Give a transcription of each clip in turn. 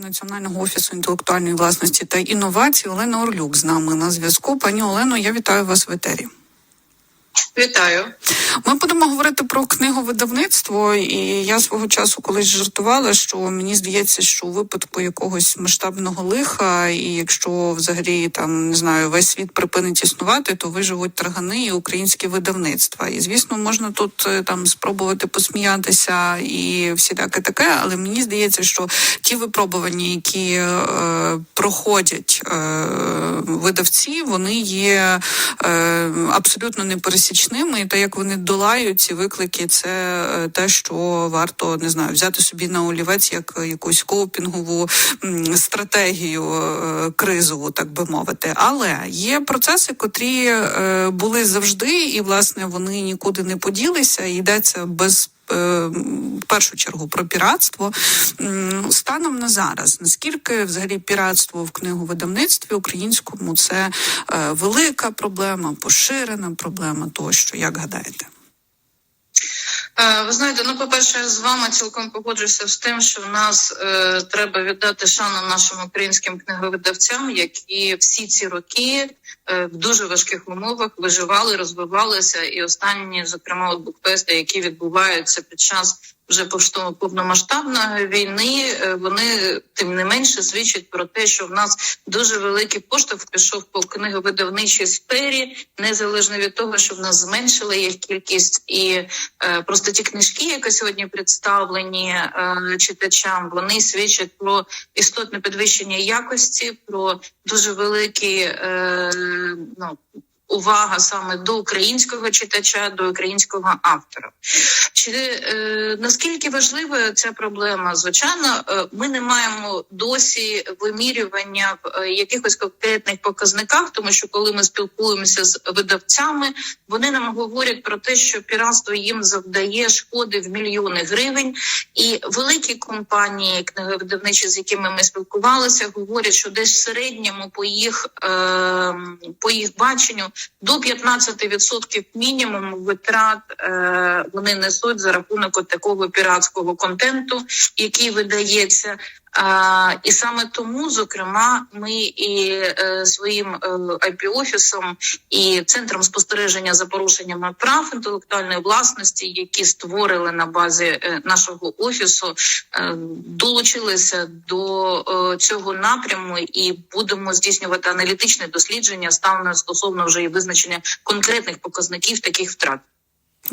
Національного офісу інтелектуальної власності та інновацій Олена Орлюк з нами на зв'язку. Пані Олено, я вітаю вас в етері. Вітаю. Ми будемо говорити про книговидавництво, і я свого часу колись жартувала, що мені здається, що у випадку якогось масштабного лиха, і якщо взагалі там не знаю, весь світ припинить існувати, то виживуть таргани і українські видавництва. І звісно, можна тут е, там спробувати посміятися і всіляке таке, але мені здається, що ті випробування, які е, проходять е, видавці, вони є е, абсолютно непересічними, і те, як вони долають ці виклики, це е, те, що варто не знаю, взяти собі на олівець як якусь коупінгову стратегію е, кризову, так би мовити. Але є процеси, котрі е, були завжди, і власне вони нікуди не поділися. І йдеться без в першу чергу про піратство станом на зараз. Наскільки взагалі піратство в книговидавництві українському це е, велика проблема, поширена проблема тощо, як гадаєте? Е, Ви знаєте, ну по-перше, я з вами цілком погоджуюся з тим, що в нас е, треба віддати шану нашим українським книговидавцям, які всі ці роки е, в дуже важких умовах виживали, розвивалися, і останні, зокрема, от букфести, які відбуваються під час вже повномасштабної війни, е, вони тим не менше свідчать про те, що в нас дуже великий поштовх пішов по книговидавничій сфері, незалежно від того, що в нас зменшила їх кількість, і е, просто ті книжки, які сьогодні представлені е, читачам, вони свідчать про істотне підвищення якості, про дуже великі е, ну. Увага саме до українського читача, до українського автора. Чи е, наскільки важлива ця проблема? Звичайно, е, ми не маємо досі вимірювання в е, якихось конкретних показниках, тому що коли ми спілкуємося з видавцями, вони нам говорять про те, що піратство їм завдає шкоди в мільйони гривень, і великі компанії, книговидавничі, з якими ми спілкувалися, говорять, що десь в середньому по їх е, по їх баченню до 15% мінімум витрат е, вони несуть за рахунок такого піратського контенту, який видається. А, і саме тому, зокрема, ми і е, своїм е, IP офісом і центром спостереження за порушеннями прав інтелектуальної власності, які створили на базі е, нашого офісу, е, долучилися до е, цього напряму і будемо здійснювати аналітичне дослідження станом стосовно вже і визначення конкретних показників таких втрат.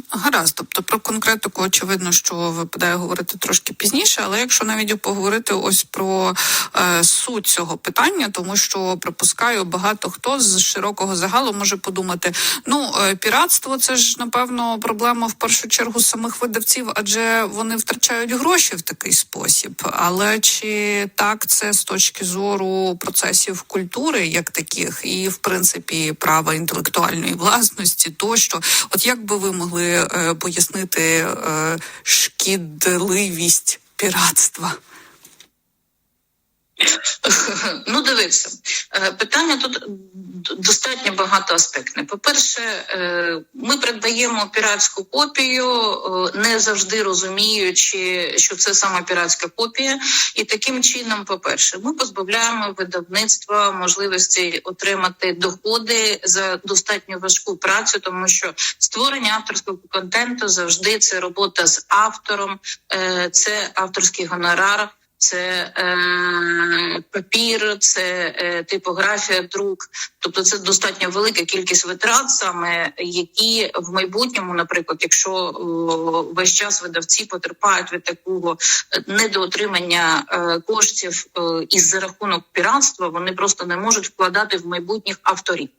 Гаразд, тобто про конкретику очевидно, що випадає говорити трошки пізніше, але якщо навіть поговорити ось про е, суть цього питання, тому що припускаю, багато хто з широкого загалу може подумати: ну е, піратство це ж напевно проблема в першу чергу самих видавців, адже вони втрачають гроші в такий спосіб. Але чи так це з точки зору процесів культури, як таких, і в принципі права інтелектуальної власності, тощо, от як би ви могли е, пояснити е, шкідливість піратства? Ну, дивіться, е, питання тут достатньо багатоаспектне. По-перше, е, ми придбаємо піратську копію, е, не завжди розуміючи, що це саме піратська копія, і таким чином, по-перше, ми позбавляємо видавництва можливості отримати доходи за достатньо важку працю, тому що створення авторського контенту завжди це робота з автором, це авторський гонорар. Це е, папір, це е, типографія, друк. Тобто це достатньо велика кількість витрат, саме які в майбутньому, наприклад, якщо о, весь час видавці потерпають від такого е, недоотримання е, коштів е, із за рахунок піратства, вони просто не можуть вкладати в майбутніх авторів.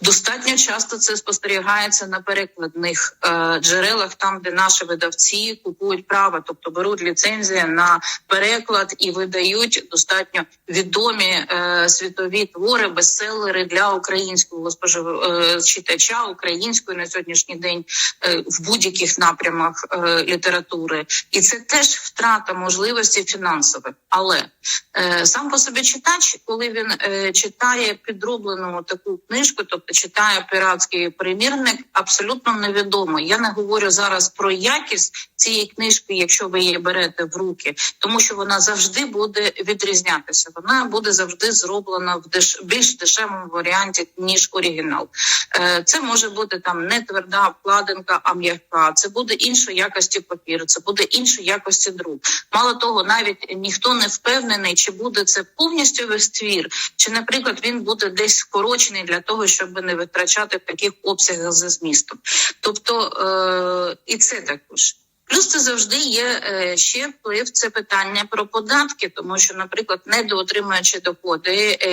Достатньо часто це спостерігається на перекладних е, джерелах, там де наші видавці купують право, тобто беруть ліцензії на переклад і видають достатньо відомі е, світові твори, бестселери для українського спожив... е, читача української на сьогоднішній день е, в будь-яких напрямах е, літератури, і це теж втрата можливості фінансових. Але Е, Сам по собі читач, коли він е, читає підроблену таку книжку, тобто читає піратський примірник, абсолютно невідомо. Я не говорю зараз про якість цієї книжки, якщо ви її берете в руки, тому що вона завжди буде відрізнятися. Вона буде завжди зроблена в деш... більш дешевому варіанті ніж оригінал. Е, Це може бути там не тверда обкладинка, а м'яка. Це буде іншої якості папір, це буде іншої якості друк. Мало того, навіть ніхто не впевнений, чи буде це повністю весь твір, чи, наприклад, він буде десь скорочений для того, щоб не витрачати в таких обсягах за змістом. Тобто е- і це також. Плюс це завжди є е, ще вплив це питання про податки, тому що, наприклад, недоотримуючи доходи, е,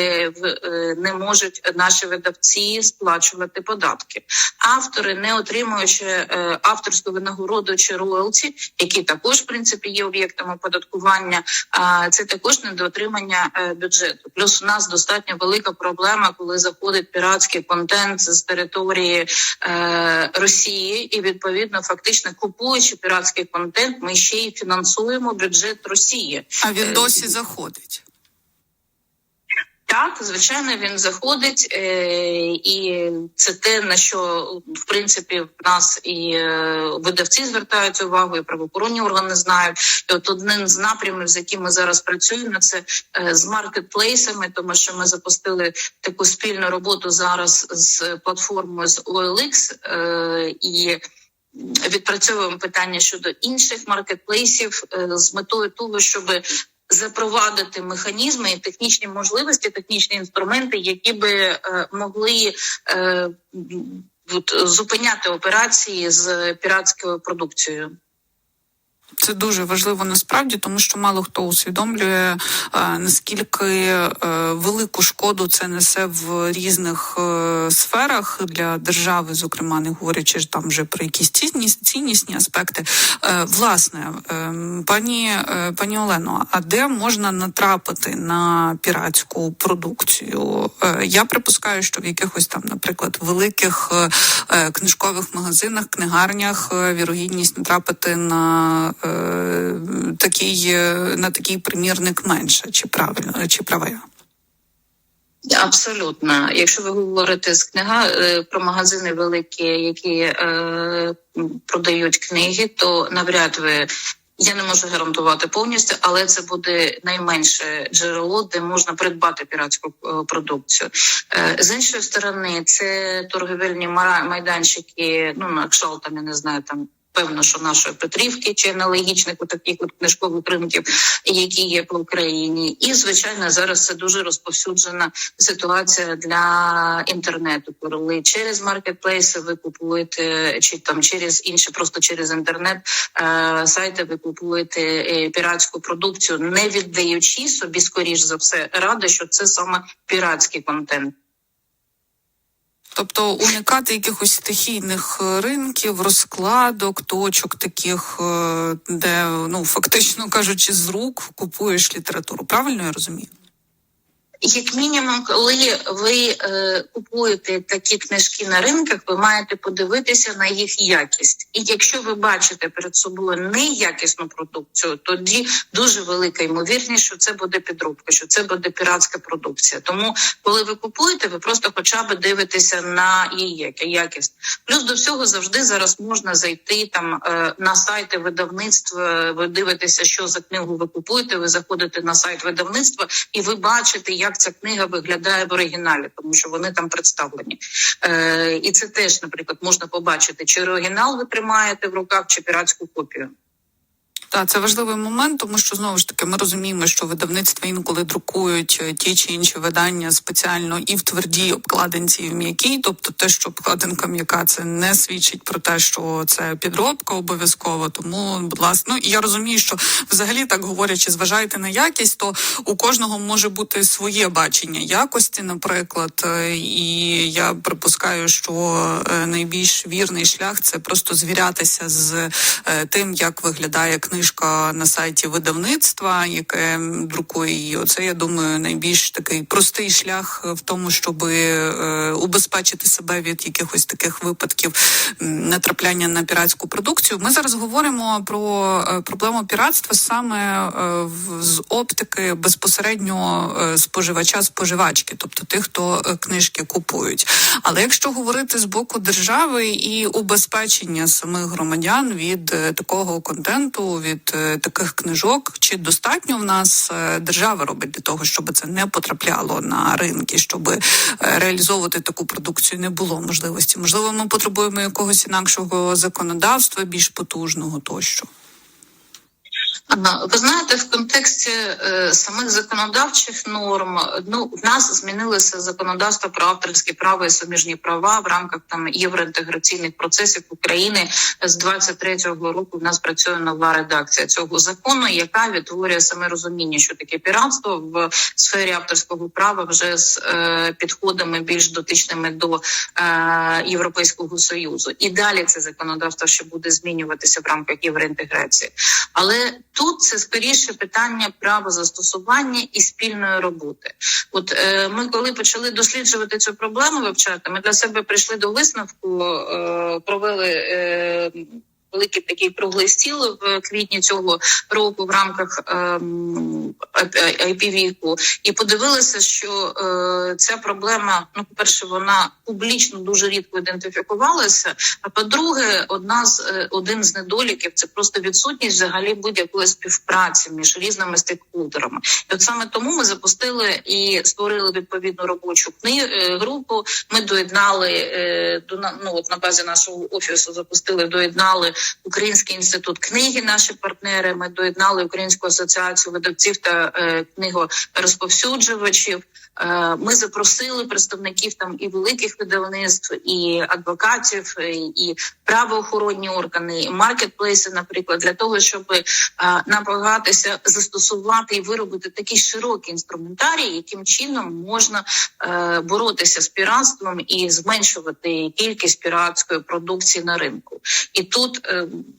е, не можуть наші видавці сплачувати податки. Автори, не отримуючи авторську винагороду чи роялті, які також в принципі є об'єктом оподаткування, це також недоотримання бюджету. Плюс у нас достатньо велика проблема, коли заходить піратський контент з території Росії, і відповідно фактично купуючи піратський контент, ми ще й фінансуємо бюджет Росії. А він Е, досі заходить. Так, звичайно, він заходить, е, і це те, на що в принципі в нас і е, видавці звертають увагу, і правоохоронні органи знають. І от один з напрямів, з яким ми зараз працюємо, це з маркетплейсами, тому що ми запустили таку спільну роботу зараз з платформою з OLX, і відпрацьовуємо питання щодо інших маркетплейсів е, з метою того, щоб запровадити механізми і технічні можливості, технічні інструменти, які би е, могли е, зупиняти операції з піратською продукцією. Це дуже важливо насправді, тому що мало хто усвідомлює е, наскільки е, велику шкоду це несе в різних е, сферах для держави, зокрема, не говорячи там вже про якісь цінніс- ціннісні аспекти. Власне, пані пані Олено, а де можна натрапити на піратську продукцію? Я припускаю, що в якихось там, наприклад, великих книжкових магазинах, книгарнях вірогідність натрапити на такий е, на такий примірник менше, чи правильно, чи права я? Абсолютно, якщо ви говорите з книга е, про магазини великі, які е, продають книги, то навряд ви. Я не можу гарантувати повністю, але це буде найменше джерело, де можна придбати піратську е, продукцію. Е, з іншої сторони, це торговельні майданчики. Ну на кшалт, там я не знаю там. Певно, що нашої Петрівки чи аналогічних от таких от книжкових ринків, які є по Україні, і звичайно зараз це дуже розповсюджена ситуація для інтернету, коли через маркетплейси ви купуєте, чи там через інші, просто через інтернет е, сайти ви купуєте е, піратську продукцію, не віддаючи собі, скоріш за все, ради, що це саме піратський контент. Тобто уникати якихось стихійних е, ринків, розкладок, точок таких, е, де ну фактично кажучи, з рук купуєш літературу. Правильно я розумію? Як мінімум, коли ви е, купуєте такі книжки на ринках, ви маєте подивитися на їх якість. І якщо ви бачите перед собою неякісну продукцію, тоді дуже велика ймовірність, що це буде підробка, що це буде піратська продукція. Тому, коли ви купуєте, ви просто хоча б дивитеся на її якість. Плюс до всього завжди зараз можна зайти там е, на сайти видавництва. Ви дивитеся, що за книгу ви купуєте. Ви заходите на сайт видавництва, і ви бачите, як ця книга виглядає в оригіналі, тому що вони там представлені. Е, і це теж, наприклад, можна побачити, чи оригінал ви тримаєте в руках, чи піратську копію. Так, це важливий момент, тому що знову ж таки ми розуміємо, що видавництва інколи друкують е, ті чи інші видання спеціально і в твердій обкладинці, і в м'якій. Тобто, те, що обкладинка м'яка, це не свідчить про те, що це підробка обов'язково. Тому, будь ласка, ну я розумію, що взагалі так говорячи, зважаєте на якість, то у кожного може бути своє бачення якості, наприклад. Е, І я припускаю, що е, найбільш вірний шлях це просто звірятися з тим, як виглядає книжка книжка на сайті видавництва, яке друкує її. Оце я думаю найбільш такий простий шлях в тому, щоб е, убезпечити себе від якихось таких випадків натрапляння на піратську продукцію. Ми зараз говоримо про е, проблему піратства саме е, з оптики безпосередньо споживача споживачки, тобто тих, хто книжки купують. Але якщо говорити з боку держави і убезпечення самих громадян від такого контенту, від е, таких книжок, чи достатньо в нас е, держава робить для того, щоб це не потрапляло на ринки, щоб е, реалізовувати таку продукцію не було можливості? Можливо, ми потребуємо якогось інакшого законодавства, більш потужного тощо. Ви знаєте, в контексті е, самих законодавчих норм, ну в нас змінилося законодавство про авторське право і суміжні права в рамках там євроінтеграційних процесів України з 23-го року. В нас працює нова редакція цього закону, яка відтворює саме розуміння, що таке піратство в сфері авторського права вже з е, підходами більш дотичними до е, Європейського союзу. І далі це законодавство ще буде змінюватися в рамках євроінтеграції. Але тут це скоріше питання правозастосування і спільної роботи. От е, ми, коли почали досліджувати цю проблему, вивчати, ми для себе прийшли до висновку, е, провели. Е, Великий такий круглий стіл в квітні цього року в рамках ем, IPV-ку і подивилися, що е, ця проблема, ну, по-перше, вона публічно дуже рідко ідентифікувалася. А по-друге, одна з е, один з недоліків це просто відсутність взагалі будь-якої співпраці між різними стейкхолдерами. І от саме тому ми запустили і створили відповідну робочу е, групу. Ми доєднали е, до ну, от на базі нашого офісу, запустили, доєднали Український інститут книги. Наші партнери. Ми доєднали Українську асоціацію видавців та е, книгорозповсюджувачів. Е, Ми запросили представників там і великих видавництв, і адвокатів, і, і правоохоронні органи, і маркетплейси, наприклад, для того, щоб е, намагатися застосувати і виробити такий широкий інструментарій, яким чином можна е, боротися з піратством і зменшувати кількість піратської продукції на ринку. І тут е,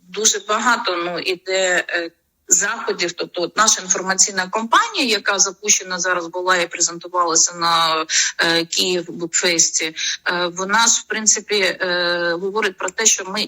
дуже багато ну іде. е, Заходів, тобто от наша інформаційна компанія, яка запущена зараз була і презентувалася на е, Київ Букфесті, е, вона ж в принципі е, говорить про те, що ми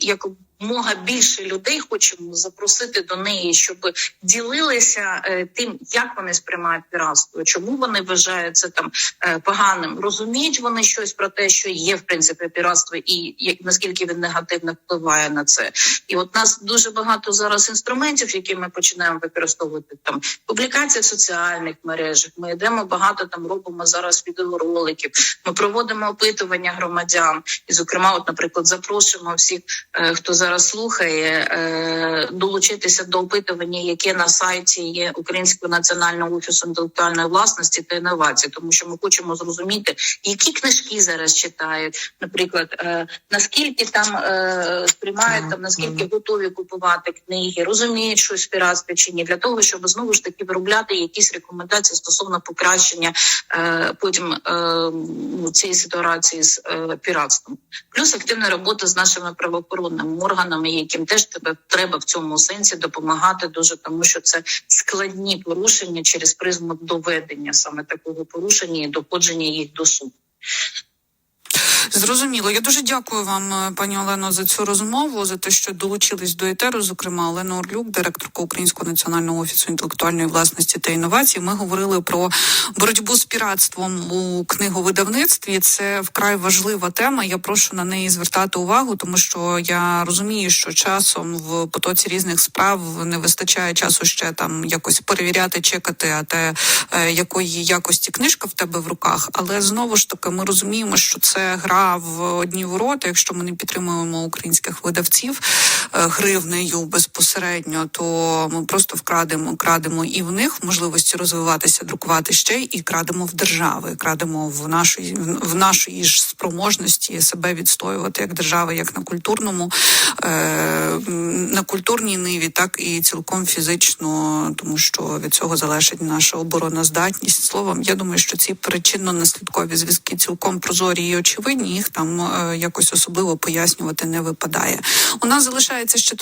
якомога більше людей хочемо запросити до неї, щоб ділилися е, тим, як вони сприймають піратство, чому вони вважають це там е, поганим, розуміють вони щось про те, що є в принципі піратство, і як наскільки він негативно впливає на це. І от нас дуже багато зараз інструментів, які ми починаємо використовувати там публікації в соціальних мережах. Ми йдемо багато там робимо зараз відеороликів. Ми проводимо опитування громадян, і зокрема, от, наприклад, запрошуємо всіх, е, хто зараз слухає, е, долучитися до опитування, яке на сайті є Українського національного офісу інтелектуальної власності та інновацій, тому що ми хочемо зрозуміти, які книжки зараз читають, наприклад, е, наскільки там е, сприймають там, наскільки готові купувати книги, розуміють щось в піратстві чи ні, для того, щоб знову ж таки виробляти якісь рекомендації стосовно покращення потім цієї ситуації з піратством. Плюс активна робота з нашими правоохоронними органами, яким теж тебе треба в цьому сенсі допомагати дуже, тому що це складні порушення через призму доведення саме такого порушення і доходження їх до суду. Зрозуміло. Я дуже дякую вам, е, пані Олено, за цю розмову, за те, що долучились до етеру. Зокрема, Олена Орлюк, директорка Українського національного офісу інтелектуальної власності та інновацій. Ми говорили про боротьбу з піратством у книговидавництві. Це вкрай важлива тема. Я прошу на неї звертати увагу, тому що я розумію, що часом в потоці різних справ не вистачає часу ще там якось перевіряти, чекати, а те е, якої якості книжка в тебе в руках. Але знову ж таки, ми розуміємо, що це гра в одні ворота. Якщо ми не підтримуємо українських видавців е, гривнею безпосередньо, то ми просто вкрадемо, крадемо і в них можливості розвиватися, друкувати ще і крадемо в держави, крадемо в нашої в нашої ж спроможності себе відстоювати як держава, як на культурному е, на культурній ниві, так і цілком фізично, тому що від цього залежить наша обороноздатність. Словом, я думаю, що ці причинно-наслідкові зв'язки цілком прозорі і очевидні. Їх там е, якось особливо пояснювати не випадає. У нас залишається ще